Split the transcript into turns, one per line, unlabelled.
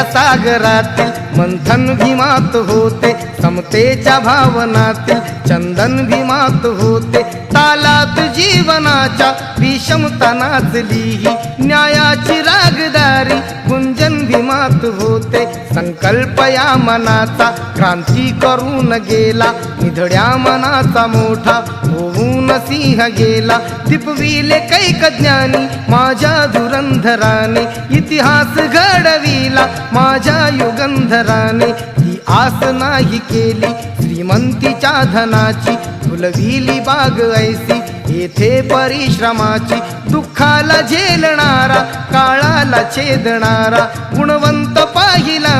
सागरातील मंथन भीमात होते समतेच्या भावनातील चंदन भीमात होते. तालात जीवनाच्या विषमता नाचली ही न्यायाची रागदारी गुंजन भीमात होते. संकल्प या मनाचा क्रांती करून गेला निधड्या मनाचा मोठा होऊन सिंह गेला. दिपविले कैक ज्ञानी माझ्या धुरंधराने इतिहास राहिला माझ्या युगंधराने. ही आस नाही केली श्रीमंतीच्या धनाची. फुलविली बाग ऐसी येथे परिश्रमाची. दुःखाला झेलणारा काळाला छेदणारा. गुणवंत पाहिला